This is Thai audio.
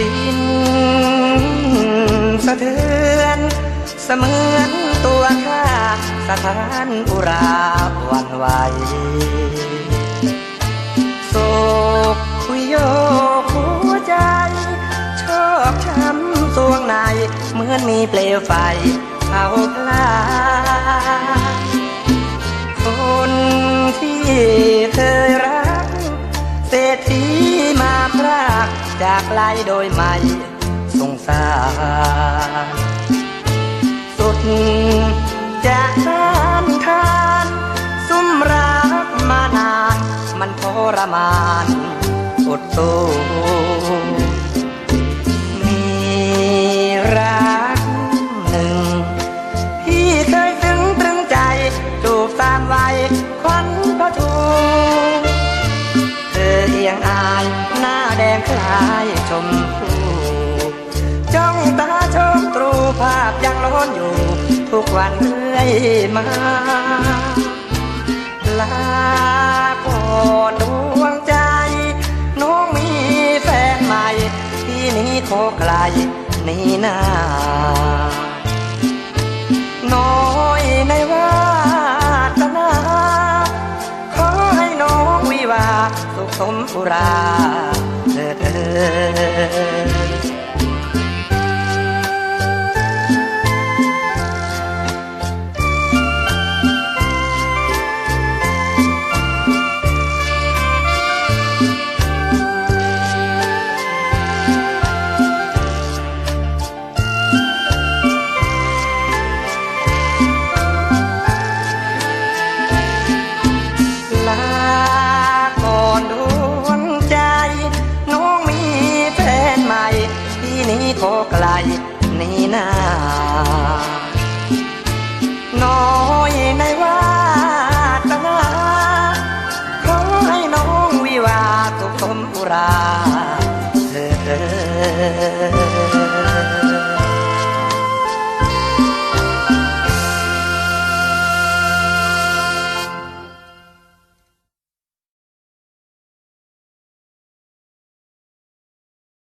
ดิน สะเทือน เสมือนตัวข้าสถานอุราวันไหวโศกคุยโยหัวใจ ชอกช้ำสวงใน เหมือนมีเปลวไฟเผาพลาคนที่เคยรัก เศรษฐีมาพราก จากไกลโดยไม่สงสาร สุดจะทานทานซุ่มรักมานาน มันทรมานอดสู้มีรักหนึ่ง พี่เคยซึ้งตรึงใจจูบสามวัยควันประทูเธอเอียงอ้า แดงคล้ายชมพูจ้องตาชมตรูภาพยังร้อนอยู่ ทุกวันเรื่อยมา ลาก่อนดวงใจ น้องมีแฟนใหม่ ที่นี้ขอไกลนี่นาน้อยในว่าสนาขอให้น้องวิวาสุขสมุรา 呃 ขอไกลนี่นาน้อยในว่าตนาขอให้น้องวิวาตุกสมบุราเธอ